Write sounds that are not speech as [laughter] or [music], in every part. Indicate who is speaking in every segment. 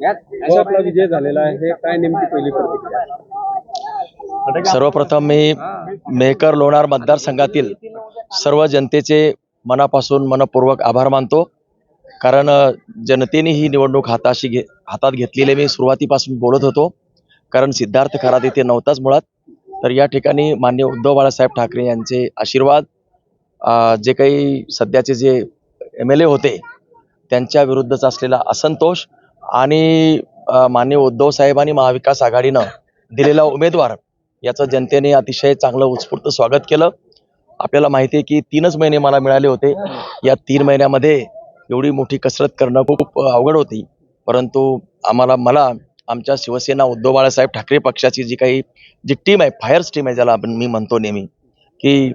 Speaker 1: जो आपला विजय झालेला आहे. हे काय नेमकी पहिली प्रतिक्रिया?
Speaker 2: सर्वप्रथम मी मेहकर लोणार मतदारसंघातील सर्व जनतेचे मनापासून मनपूर्वक आभार मानतो. कारण जनतेने ही निवडणूक हाताशी घे हातात घेतलेली मी सुरुवातीपासून बोलत होतो. कारण सिद्धार्थ खरात इथे नव्हताच मुळात. तर या ठिकाणी मान्य उद्धव बाळासाहेब ठाकरे यांचे आशीर्वाद जे काही सध्याचे जे एम एल ए होते त्यांच्या विरुद्धचा असलेला असंतोष आणि मान्य उद्धव साहेबांनी महाविकास आघाडीनं दिलेला उमेदवार याचं जनतेने अतिशय चांगलं उत्स्फूर्त स्वागत केलं. आपल्याला माहिती आहे की तीनच महिने मला मिळाले होते. या तीन महिन्यामध्ये एवढी मोठी कसरत करणं खूप अवघड होती. परंतु आम्हाला मला आमच्या शिवसेना उद्धव बाळासाहेब ठाकरे पक्षाची जी काही जी टीम आहे फायर्स टीम आहे ज्याला आपण मी म्हणतो नेहमी की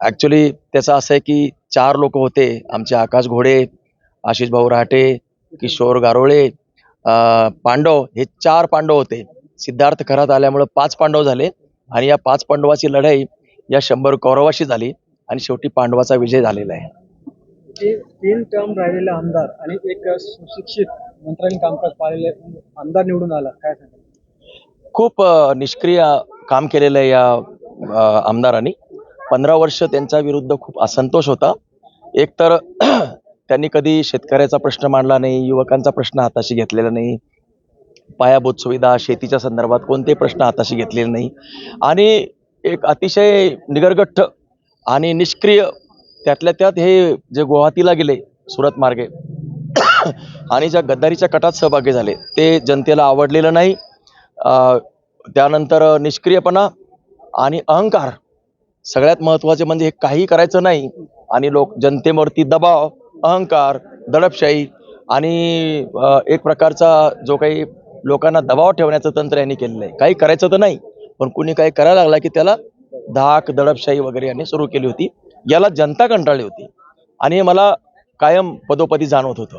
Speaker 2: ॲक्च्युली त्याचं असं आहे की चार लोक होते. आमचे आकाश घोडे आशिष भाऊ राहटे किशोर गारोळे पांडव हे चार पांडव होते. सिद्धार्थ खरात आल्यामुळे पाच पांडव झाले आणि या पाच पांडवाची लढाई या शंभर कौरवाशी झाली आणि शेवटी पांडवाचा विजय झालेला आहे.
Speaker 1: तीन टर्म राहिलेले आमदार आणि एक सुशिक्षित मंत्र्यांनी कामकाज पाहिलेले आमदार निवडून आला. काय
Speaker 2: खूप निष्क्रिय काम केलेलं आहे या आमदारांनी. पंधरा वर्ष त्यांच्या विरुद्ध खूप असंतोष होता. एकतर त्यांनी कधी शेतकऱ्याचा प्रश्न मांडला नाही युवकांचा प्रश्न हाताशी घेतलेला नाही पायाभूत सुविधा शेतीच्या संदर्भात कोणते प्रश्न हाताशी घेतलेले नाही. आणि एक अतिशय निगरगठ्ठ आणि निष्क्रिय त्यातल्या त्यात हे जे गुवाहाटीला गेले सुरत मार्गे [coughs] आणि ज्या गद्दारीच्या कटात सहभागी झाले ते जनतेला आवडलेलं नाही. त्यानंतर निष्क्रियपणा आणि अहंकार सगळ्यात महत्त्वाचे म्हणजे हे काही करायचं नाही आणि लोक जनतेवरती दबाव अहंकार दडपशाही आणि एक प्रकारचा जो काही लोकांना दबाव ठेवण्याचं तंत्र यांनी केलेलं आहे. काही करायचं तर नाही पण कुणी काही करायला लागला की त्याला धाक दडपशाही वगैरे यांनी सुरू केली होती. याला जनता कंटाळली होती. आणि मला कायम पदोपदी जाणवत होतं.